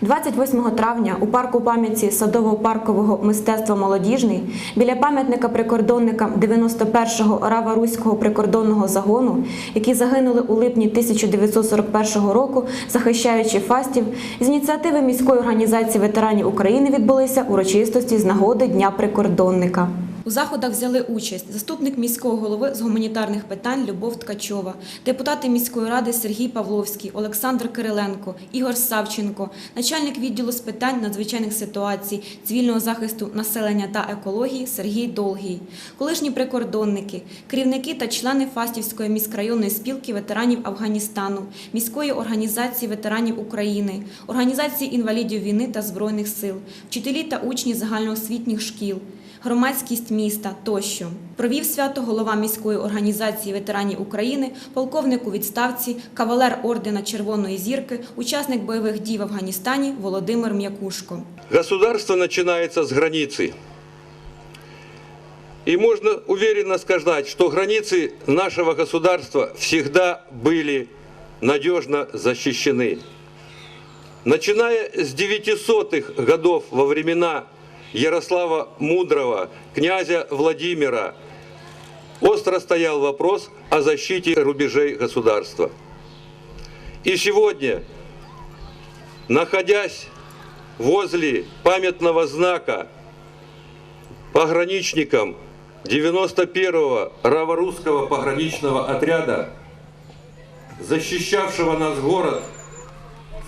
28 травня у парку пам'яті садово-паркового мистецтва Молодіжний біля пам'ятника прикордонникам 91-го Рава-Руського прикордонного загону, які загинули у липні 1941 року, захищаючи фастів, з ініціативи міської організації ветеранів України відбулися урочистості з нагоди Дня прикордонника. У заходах взяли участь заступник міського голови з гуманітарних питань Любов Ткачова, депутати міської ради Сергій Павловський, Олександр Кириленко, Ігор Савченко, начальник відділу з питань надзвичайних ситуацій, цивільного захисту населення та екології Сергій Долгий, колишні прикордонники, керівники та члени Фастівської міськрайонної спілки ветеранів Афганістану, міської організації ветеранів України, організації інвалідів війни та збройних сил, вчителі та учні загальноосвітніх шкіл громадськість міста тощо. Провів свято голова міської організації ветеранів України, полковник у відставці, кавалер ордена Червоної зірки, учасник бойових дій в Афганістані Володимир М'якушко. Государство начинается с границы. И можно уверенно сказать, что границы нашего государства всегда были надежно защищены. Начиная с 900-х годов во времена Ярослава Мудрого, князя Владимира, остро стоял вопрос о защите рубежей государства. И сегодня, находясь возле памятного знака пограничникам 91-го Раворусского пограничного отряда, защищавшего нас город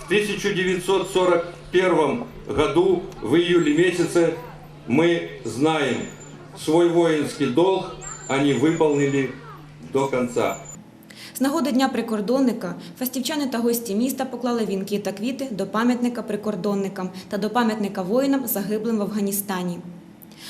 1941 году в июле месяце, мы знаем, свой воинский долг они выполнили до конца. З нагоди Дня прикордонника фастівчани та гості міста поклали вінки та квіти до пам'ятника прикордонникам та до пам'ятника воїнам, загиблим в Афганістані.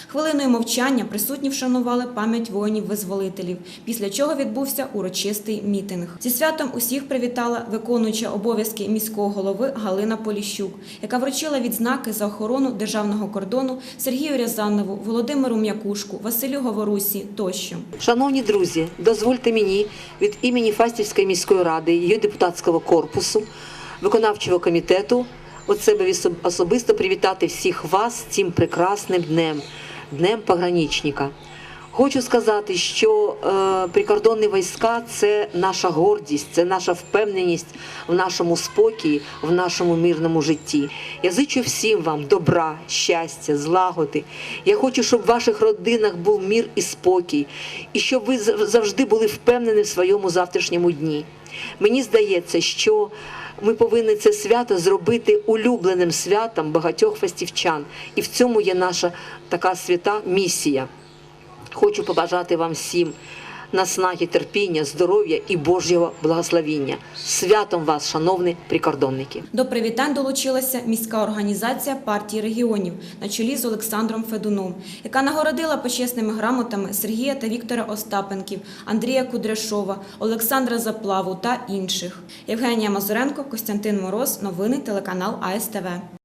Хвилиною мовчання присутні вшанували пам'ять воїнів-визволителів, після чого відбувся урочистий мітинг. Зі святом усіх привітала виконуюча обов'язки міського голови Галина Поліщук, яка вручила відзнаки за охорону державного кордону Сергію Рязанову, Володимиру М'якушку, Василю Говорусі тощо. Шановні друзі, дозвольте мені від імені Фастівської міської ради, її депутатського корпусу, виконавчого комітету від себе особисто привітати всіх вас цим прекрасним днем, днем пограничника. Хочу сказати, що е, прикордонні війська це наша гордість, це наша впевненість в нашому спокої, в нашому мирному житті. Я зичу всім вам добра, щастя, злагоди. Я хочу, щоб в ваших родинах був мір і спокій, і щоб ви завжди були впевнені в своєму завтрашньому дні. Мені здається, що ми повинні це свято зробити улюбленим святом багатьох фастівчан, і в цьому є наша така свята місія. Хочу побажати вам всім наснаги, терпіння, здоров'я і Божого благословіння. Святом вас, шановні прикордонники! До привітань долучилася міська організація партії регіонів на чолі з Олександром Федуном, яка нагородила почесними грамотами Сергія та Віктора Остапенків, Андрія Кудряшова, Олександра Заплаву та інших. Євгенія Мазуренко, Костянтин Мороз. Новини телеканал АСТВ.